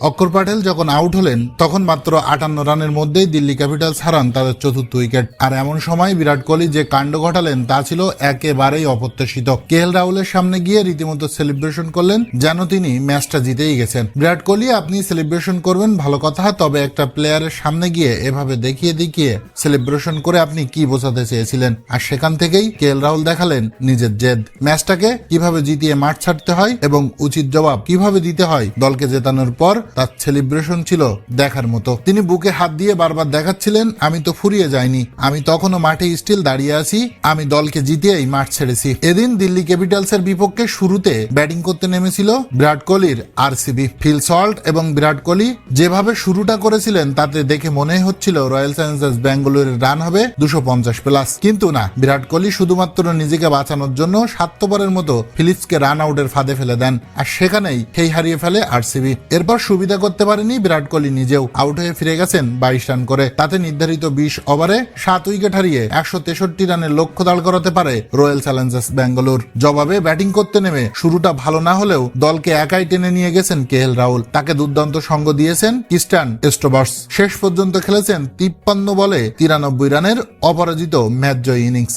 অক্ষর প্যাটেল যখন আউট হলেন, তখন মাত্র আটান্ন রানের মধ্যেই দিল্লি ক্যাপিটালস হারান তাদের চতুর্থ উইকেট। আর এমন সময় বিরাট কোহলি যে কাণ্ড ঘটালেন, তা ছিল একেবারেই অপ্রত্যাশিত। কে এল রাহুলের সামনে গিয়ে রীতিমতো সেলিব্রেশন করলেন, যেন তিনি ম্যাচটা জিতেই গেছেন। বিরাট কোহলি, আপনি সেলিব্রেশন করবেন ভালো কথা, তবে একটা প্লেয়ারের সামনে গিয়ে এভাবে দেখিয়ে দেখিয়ে সেলিব্রেশন করে আপনি কি বোঝাতে চেয়েছিলেন? আর সেখান থেকেই কে এল রাহুল দেখালেন নিজের জেদ। ম্যাচটাকে কীভাবে জিতিয়ে মাঠ ছাড়তে হয় এবং উচিত জবাব কীভাবে দিতে হয় দলকে জেতানোর পর তার সেলিব্রেশন ছিল দেখার মতো। তিনি বুকে হাত দিয়ে বারবার দেখাচ্ছিলেন, আমি তো ফুরিয়ে যাইনি। আমি তখনও মাঠে স্টিল দাঁড়িয়ে আছি। আমি দলকে জিতিয়েই মাঠ ছেড়েছি। এদিন দিল্লি ক্যাপিটালস এর বিপক্ষে শুরুতে ব্যাটিং করতে নেমেছিল বিরাট কোহলির আরসিবি। ফিল সল্ট এবং বিরাট কোহলি যেভাবে শুরুটা করেছিলেন, তাতে দেখে মনে হচ্ছিল রয়্যাল চ্যালেঞ্জার্স ব্যাঙ্গালোরের রান হবে দুশো পঞ্চাশ প্লাস কিন্তু না, বিরাট কোহলি শুধুমাত্র নিজেকে বাঁচানোর জন্য সাতবারের মতো ফিলিপসকে রান আউটের ফাঁদে ফেলে দেন। আর সেখানেই খেই হারিয়ে ফেলে আরসিবি। এরপর সুবিধা করতে পারেনি। বিরাট কোহলি নিজেও আউট হয়ে ফিরে গেছেন বাইশ রান করে। তাতে নির্ধারিত বিশ ওভারে সাত উইকেট হারিয়ে একশো তেষট্টি রানের লক্ষ্য দাঁড় করাতে পারে রয়্যাল চ্যালেঞ্জার্স ব্যাঙ্গালোর। জবাবে ব্যাটিং করতে নেমে শুরুটা ভালো না হলেও দলকে একাই টেনে নিয়ে গেছেন কে এল রাহুল। তাকে দুর্দান্ত সঙ্গ দিয়েছেন ক্রিস্টান এস্টোবার্স শেষ পর্যন্ত খেলেছেন তিপ্পান্ন বলে তিরানব্বই রানের অপরাজিত ম্যাচ জয় ইনিংস।